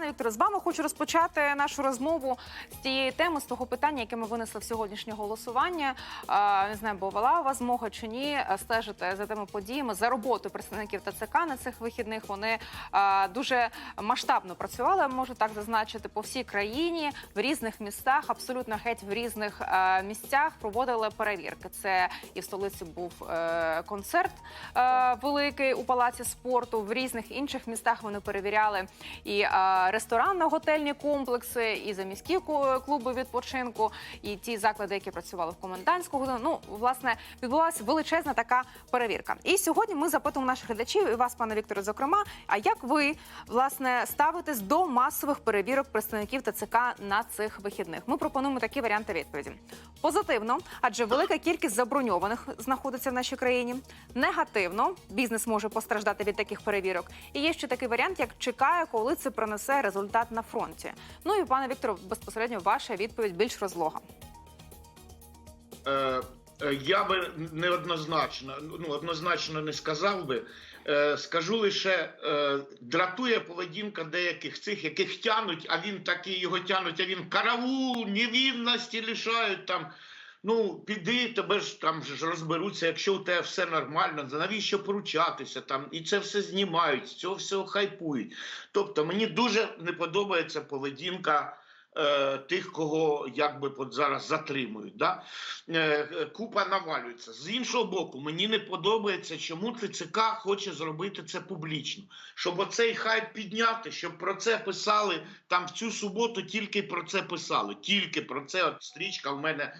Пане Вікторе, з вами хочу розпочати нашу розмову з тієї теми, з того питання, яке ми винесли в сьогоднішнє голосування. Не знаю, бо була у вас змога чи ні стежити за тими подіями, за роботою представників ТЦК на цих вихідних. Вони дуже масштабно працювали, можу так зазначити, по всій країні в різних містах, абсолютно геть в різних місцях проводили перевірки. Це і в столиці був е, концерт великий у палаці спорту. В різних інших містах вони перевіряли і ресторанно-готельні комплекси, і заміські ку- клуби відпочинку, і ті заклади, які працювали в комендантську годину. Ну, власне, відбулася величезна така перевірка. І сьогодні ми запитуємо наших глядачів і вас, пане Вікторе, зокрема. А як ви власне ставитесь до масових перевірок представників ТЦК на цих вихідних? Ми пропонуємо такі варіанти відповіді. Позитивно, адже велика кількість заброньованих знаходиться в нашій країні. Негативно, бізнес може постраждати від таких перевірок. І є ще такий варіант, як чекає, коли це принесе результат на фронті. Ну і пане Вікторе, безпосередньо ваша відповідь більш розлога. Е, е, Я би неоднозначно, ну однозначно не сказав би. Е, Скажу лише, е, дратує поведінка деяких цих, яких тянуть, а він такі його тянуть, а він караул, невинності лишають там. Ну, піди, тебе ж там ж розберуться, якщо у тебе все нормально, навіщо поручатися там, і це все знімають, з цього всього хайпують. Тобто мені дуже не подобається поведінка е, тих, кого якби от зараз затримують. Да? Е, е, купа навалюється. З іншого боку, мені не подобається, чому ТЦК хоче зробити це публічно. Щоб оцей хайп підняти, щоб про це писали там в цю суботу, тільки про це писали. Тільки про це от стрічка в мене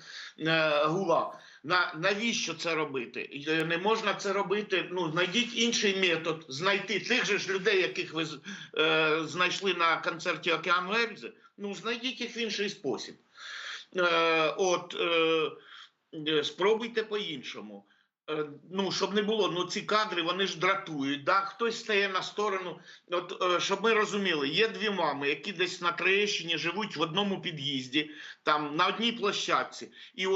гула. На навіщо це робити? Е, Не можна це робити. Ну знайдіть інший метод, знайти тих же ж людей, яких ви е, знайшли на концерті Океану Ельзи. Ну знайдіть їх в інший спосіб. Е, от е, е, спробуйте по-іншому. Е, Ну, щоб не було, ну ці кадри вони ж дратують. Да? Хтось стає на сторону. От е, щоб ми розуміли, є дві мами, які десь на Троєщині живуть в одному під'їзді, там на одній площадці, і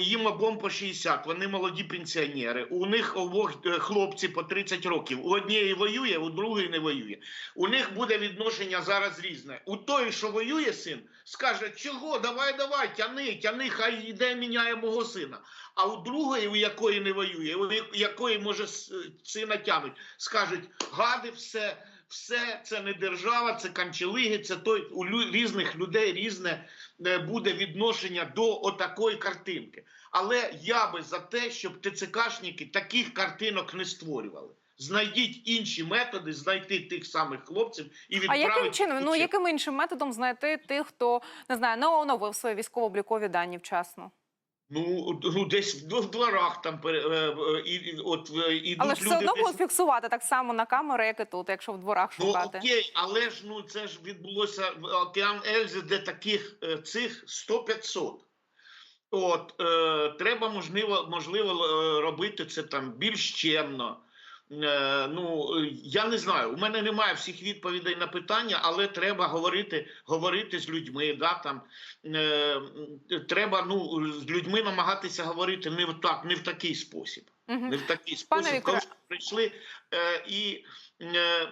їм обом по 60, вони молоді пенсіонери. У них обох е, хлопці по 30 років. У однієї воює, у другої не воює. У них буде відношення зараз різне. У той, що воює син, скаже, чого, давай, давай, тяни, тяни, хай йде, міняє мого сина. А у другої, у якої не воює, у якої може сина тянуть, скажуть, гади, все, все це не держава, це канчелиги, це той у різних людей різне е, буде відношення до отакої картинки. Але я би за те, щоб ТЦКшники таких картинок не створювали. Знайдіть інші методи, знайти тих самих хлопців і А яким чином? Ну яким іншим методом знайти тих, хто не знаю, не оновив свої військово-облікові дані вчасно? Ну, ну десь в дворах там пере- е, е, і, і, от і Але ж все одно десь- фіксувати так само на камери, як і тут, якщо в дворах Ну шукати. окей, але ж ну це ж відбулося в океан Ельзи, де таких е, цих 100-500. От е, треба можливо, можливо е, робити це там більш чемно. Е, ну е, я не знаю. У мене немає всіх відповідей на питання, але треба говорити, говорити з людьми. Да, там, е, треба ну, з людьми намагатися говорити не в так, не в такий спосіб. Мгм. Не в такий Пане спосіб, Вікторе. коли прийшли е, і е,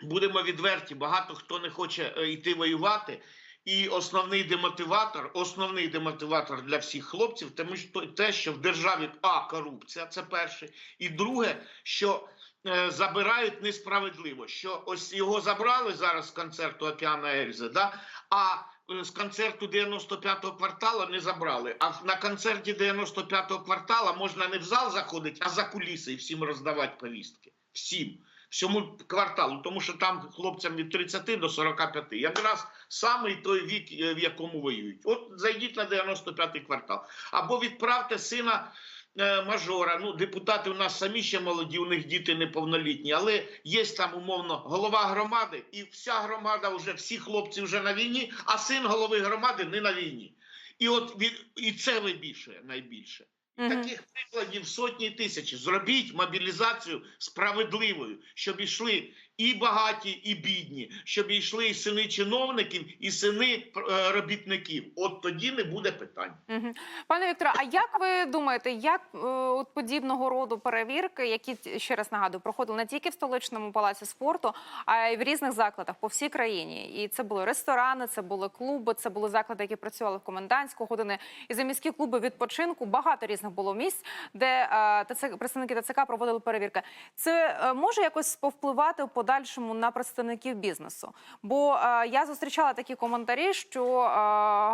будемо відверті, багато хто не хоче е, йти воювати. І основний демотиватор, основний демотиватор для всіх хлопців, тому що те, що в державі а корупція, це перше, і друге, що е, забирають несправедливо. Що ось його забрали зараз з концерту Океана Ельзи, да? а е, з концерту 95-го кварталу не забрали. А на концерті 95-го квартала можна не в зал заходити, а за куліси і всім роздавати повістки. Всім. Всьому кварталу, тому що там хлопцям від 30 до 45. Якраз саме той вік, е, в якому воюють. От зайдіть на 95-й квартал. Або відправте сина е, мажора. Ну, депутати у нас самі ще молоді, у них діти неповнолітні, але є там умовно голова громади, і вся громада вже всі хлопці вже на війні, а син голови громади не на війні. І от і це вибільшує найбільше. І таких прикладів сотні тисячі. Зробіть мобілізацію справедливою, щоб ішли і багаті, і бідні, щоб йшли і сини чиновників, і сини е, робітників. От тоді не буде питань. Мгм. Пане Вікторе, а як ви думаєте, як е, от подібного роду перевірки, які ще раз нагадую, проходили не тільки в столичному палаці спорту, а й в різних закладах по всій країні? І це були ресторани, це були клуби, це були заклади, які працювали в комендантську години, і за міські клуби відпочинку. Багато різних було місць, де е, ТЦК, представники ТЦК проводили перевірки. Це е, може якось повпливати в подальшому на представників бізнесу? Бо е, я зустрічала такі коментарі, що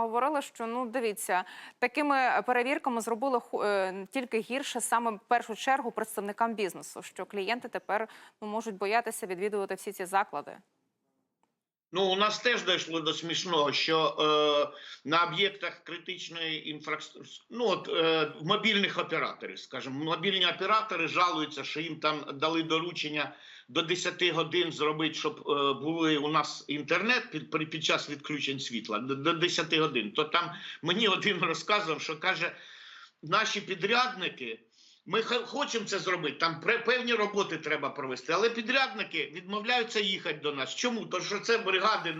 говорили, що ну дивіться, такими перевірками зробили тільки гірше саме в першу чергу представникам бізнесу, що клієнти тепер ну, можуть боятися відвідувати всі ці заклади. Ну, у нас теж дійшло до смішного, що е, на об'єктах критичної інфраструктури, ну от е, мобільних операторів, скажімо, мобільні оператори жалуються, що їм там дали доручення до 10 годин зробити, щоб е, були у нас інтернет під, під час відключень світла до, до 10 годин. То там мені один розказував, що каже, наші підрядники. Ми хочемо це зробити. Там певні роботи треба провести, але підрядники відмовляються їхати до нас. Чому? Тому що це бригади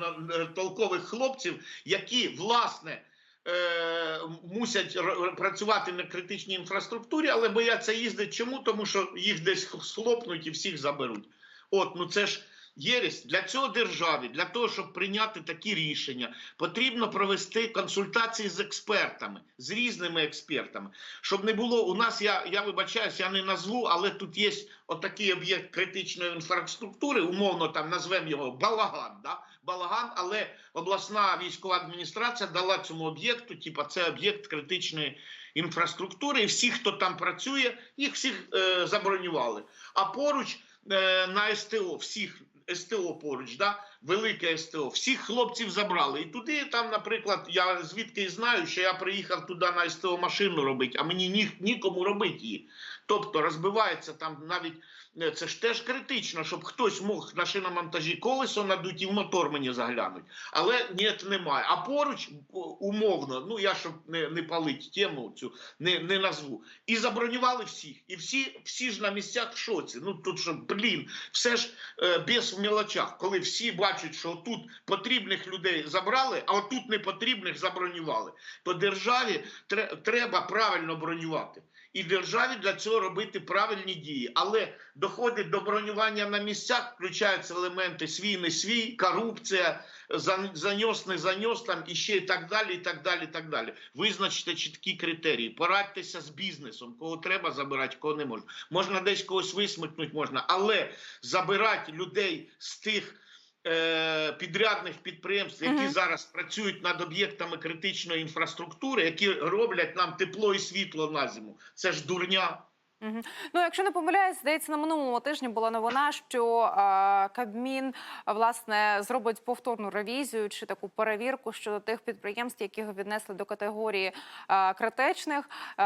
толкових хлопців, які власне е, мусять працювати на критичній інфраструктурі, але бояться їздити. Чому? Тому що їх десь схлопнуть і всіх заберуть. От, ну це ж єресь. Для цього державі, для того, щоб прийняти такі рішення, потрібно провести консультації з експертами, з різними експертами. Щоб не було у нас, я, я вибачаюсь, я не назву, але тут є отакий об'єкт критичної інфраструктури, умовно там назвемо його Балаган. Да? Балаган, але обласна військова адміністрація дала цьому об'єкту, типа це об'єкт критичної інфраструктури, і всі, хто там працює, їх всіх е, забронювали. А поруч е, на СТО, всіх СТО поруч, да? велике СТО, всіх хлопців забрали. І туди, там, наприклад, я звідки знаю, що я приїхав туди на СТО машину робити, а мені ні, нікому робити її. Тобто розбивається там навіть це ж теж критично, щоб хтось мог на шиномонтажі колесо надуть і в мотор мені заглянуть. Але ні, немає. А поруч умовно, ну я щоб не, не палить тему цю, не, не назву. І забронювали всіх. І всі, всі ж на місцях в шоці. Ну тут що, блін, все ж е, без в мілочах, коли всі бачать, що тут потрібних людей забрали, а отут непотрібних забронювали. То державі тре- треба правильно бронювати. І державі для цього робити правильні дії. Але доходить до бронювання на місцях, включаються елементи свій, не свій, корупція, за- заньос, не заньос, там і ще і так далі, і так далі, і так далі. Визначте чіткі критерії, порадьтеся з бізнесом, кого треба забирати, кого не можна. Можна десь когось висмикнути, можна, але забирати людей з тих. Е, Підрядних підприємств, які Мгм. зараз працюють над об'єктами критичної інфраструктури, які роблять нам тепло і світло на зиму. Це ж дурня. Ну, якщо не помиляюсь, здається, на минулому тижні була новина, що е, Кабмін власне зробить повторну ревізію чи таку перевірку щодо тих підприємств, яких віднесли до категорії е, критичних. Е,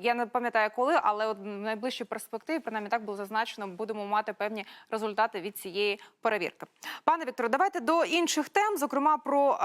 я не пам'ятаю коли, але от в найближчій перспективі, принаймні так було зазначено, будемо мати певні результати від цієї перевірки. Пане Вікторе, давайте до інших тем, зокрема про е,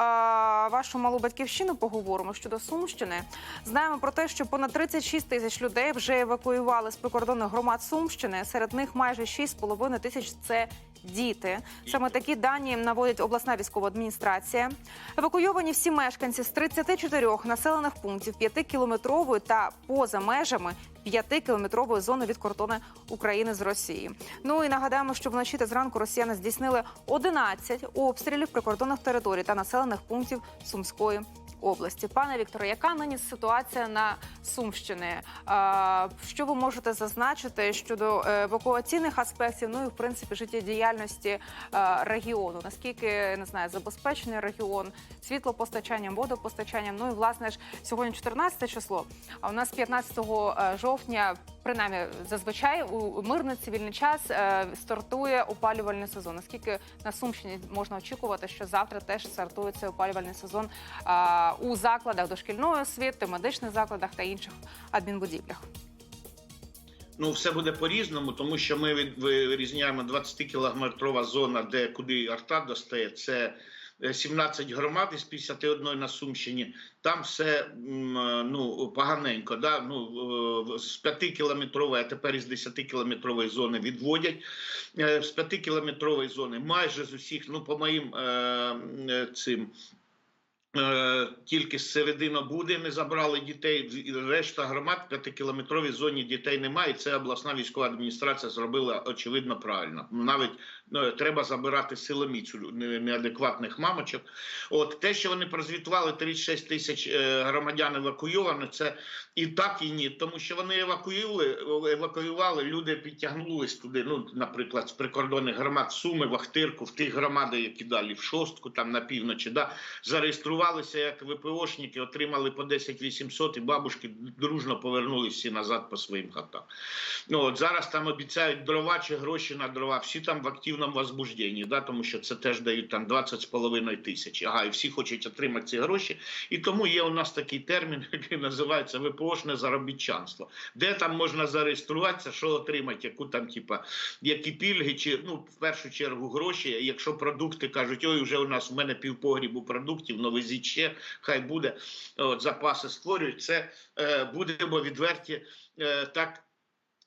вашу малу батьківщину, поговоримо щодо Сумщини. Знаємо про те, що понад 36 тисяч людей вже евакуювали з прикордонних громад Сумщини. Серед них майже 6,5 тисяч це діти. Саме такі дані наводить обласна військова адміністрація. Евакуйовані всі мешканці з 34 населених пунктів 5-кілометрової та поза межами 5-кілометрової зони від кордону України з Росії. Ну і нагадаємо, що вночі та зранку росіяни здійснили 11 обстрілів прикордонних територій та населених пунктів Сумської області. Пане Вікторе, яка нині ситуація на Сумщині? Що ви можете зазначити щодо е, евакуаційних аспектів? Ну і в принципі життєдіяльності е, регіону? Наскільки не знаю, забезпечений регіон світлопостачанням, водопостачанням? Ну і власне ж сьогодні 14 число. А у нас 15 е, жовтня, принаймні зазвичай у мирний цивільний час е, стартує опалювальний сезон. Наскільки на Сумщині можна очікувати, що завтра теж стартує цей опалювальний сезон е, у закладах дошкільної освіти, медичних закладах та інших адмінбудівлях? Ну, все буде по-різному, тому що ми вирізняємо 20-кілометрова зона, де куди арта достає. Це 17 громад із 51 на Сумщині. Там все е, ну, поганенько. Да? Ну, е, з 5-кілометрової, а тепер із 10-кілометрової зони відводять. Е, З 5-кілометрової зони майже з усіх, ну, по моїм е, е, цим. Е, Тільки з середини буде не забрали дітей. Решта громад в п'ятикілометровій зоні дітей немає. І це обласна військова адміністрація зробила очевидно правильно. Навіть ну, треба забирати силоміцю не- неадекватних мамочок. От те, що вони прозвітували 36 тисяч е, громадян евакуйовано, це і так, і ні. Тому що вони евакуювали, евакуювали, люди підтягнулись туди. Ну, наприклад, з прикордонних громад Суми, Вахтирку, в тих громади, які далі в шостку, там на півночі, да, зареєструвалися як ВПОшники, отримали по 10 800 і бабушки дружно повернулись всі назад по своїм хатам. Ну от зараз там обіцяють дрова чи гроші на дрова. Всі там в активному возбужденні, да, тому що це теж дають там 20,5 тисяч. Ага, і всі хочуть отримати ці гроші. І тому є у нас такий термін, який називається ВПОшне заробітчанство, де там можна зареєструватися, що отримати, яку там, типа, які пільги, чи ну в першу чергу гроші. Якщо продукти кажуть, ой, вже у нас в мене півпогрібу продуктів, ну везіть ще, хай буде. От запаси створюють. Це е, будемо відверті. Е, так.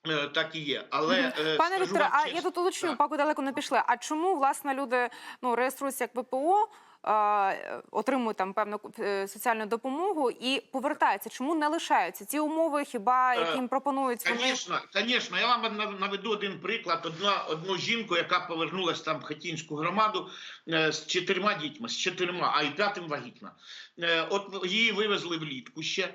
е, Так і є, але е, Пане Вікторе, а чесно, я тут уточню, так. поки далеко не пішли. А чому власне люди ну реєструються як ВПО? Е, Отримують там певну е, соціальну допомогу і повертаються. Чому не лишаються ці умови? Хіба Е, які їм пропонують? Звісно, звісно, я вам наведу один приклад. Одна одну жінку, яка повернулася там в Хатінську громаду з чотирма дітьми, з чотирма, а й п'ятим вагітна. От її вивезли влітку ще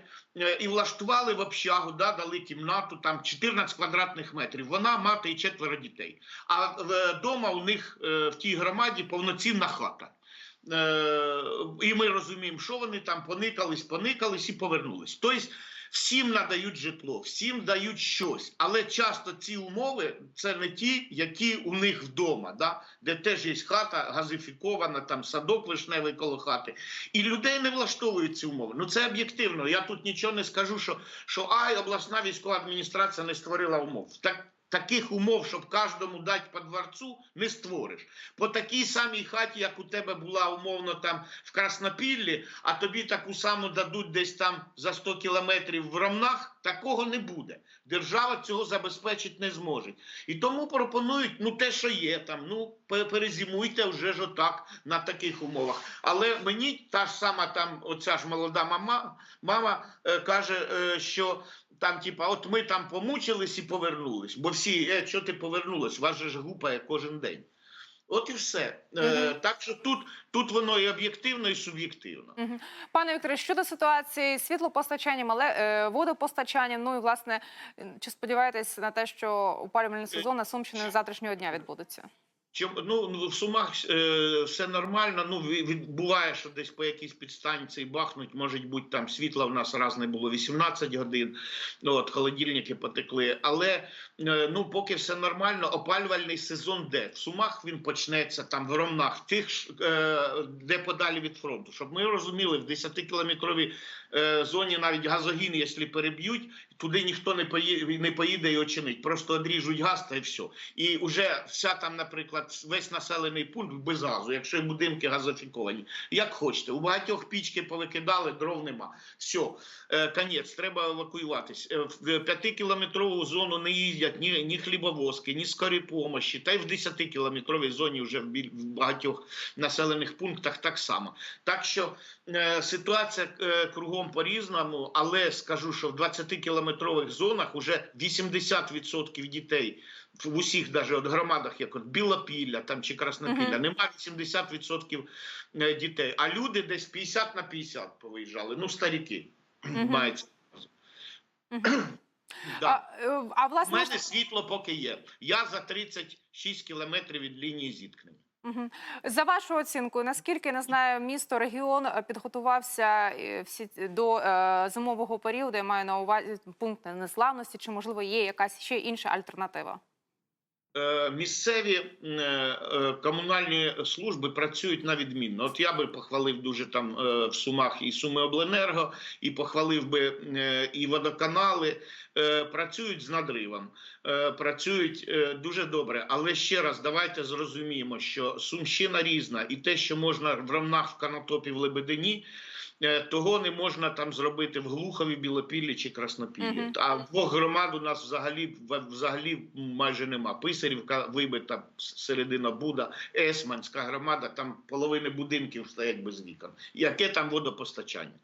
і влаштували в общагу, да, дали кімнату, там 14 квадратних метрів. Вона мати і четверо дітей. А вдома у них в тій громаді повноцінна хата. Е, І ми розуміємо, що вони там поникались, поникались і повернулись. Тобто всім надають житло, всім дають щось, але часто ці умови це не ті, які у них вдома, да? де теж є хата газифікована, там садок вишневий коло хати. І людей не влаштовують ці умови. Ну це об'єктивно. Я тут нічого не скажу, що, що ай, обласна військова адміністрація не створила умов. Так. Таких умов, щоб кожному дати по дворцу, не створиш. По такій самій хаті, як у тебе була умовно там в Краснопіллі, а тобі таку саму дадуть десь там за 100 кілометрів в Ромнах, такого не буде. Держава цього забезпечити не зможе. І тому пропонують ну те, що є там. Ну пе- перезимуйте вже ж отак на таких умовах. Але мені та ж сама там, оця ж молода мама, мама е, каже, е, що там, типа, от ми там помучились і повернулись. Бо всі, е, що ти повернулась? Вас же ж гупає кожен день. От і все. Е, так що тут, тут воно і об'єктивно, і суб'єктивно. Мгм. Пане Вікторе, щодо ситуації з світлопостачанням, але е, водопостачанням, ну і власне, е, чи сподіваєтесь на те, що опалювальний сезон на Сумщині з завтрашнього дня відбудеться? Чим ну ну, в сумах е, все нормально. Ну буває, що десь по якійсь підстанції бахнуть. Може бути там світла в нас раз не було 18 годин. Ну от холодильники потекли. Але е, ну поки все нормально, опалювальний сезон де в сумах він почнеться там в Ромнах, тих е, де подалі від фронту. Щоб ми розуміли, в 10-кілометровій е, зоні навіть газогін, якщо переб'ють, туди ніхто не поїде, не поїде і очинить. Просто одріжуть газ та й все. І вже вся там, наприклад, весь населений пункт без газу, якщо будинки газофіковані. Як хочете, у багатьох пічки повикидали, дров нема. Все, е, конець, треба евакуюватись. Е, В п'ятикілометрову зону не їздять ні, ні хлібовозки, ні скорі помощі, та й в 10-кілометровій зоні вже в, біль- в багатьох населених пунктах так само. Так що е, ситуація е, кругом по-різному, але скажу, що в 20-кілометрових зонах вже 80% дітей в усіх даже от громадах, як от Білопілля там чи Краснопілля, Мгм. немає 80% е, дітей. А люди десь 50 на 50 повиїжджали. Ну, старіки Мгм. мається. Мгм. Да. А, е, а У мене світло поки є. Я за 36 кілометрів від лінії зіткнення. За вашу оцінку, наскільки не знаю, місто, регіон е, підготувався е, всі до е, зимового періоду, я маю на увазі пункт незламності, чи можливо є якась ще інша альтернатива? Е, місцеві е, комунальні служби працюють на відмінно. От я би похвалив дуже там е, в Сумах і Сумиобленерго, і похвалив би і водоканали. Працюють з надривом, працюють дуже добре. Але ще раз давайте зрозуміємо, що Сумщина різна, і те, що можна в Ромнах, в Канатопі, в Лебедині. Е, Того не можна там зробити в Глухові, Білопіллі чи Краснопіллі. Мгм. А двох громад у нас взагалі взагалі майже нема. Писарівка вибита середина Буда, Есманська громада, там половини будинків стоять без вікон. Яке там водопостачання?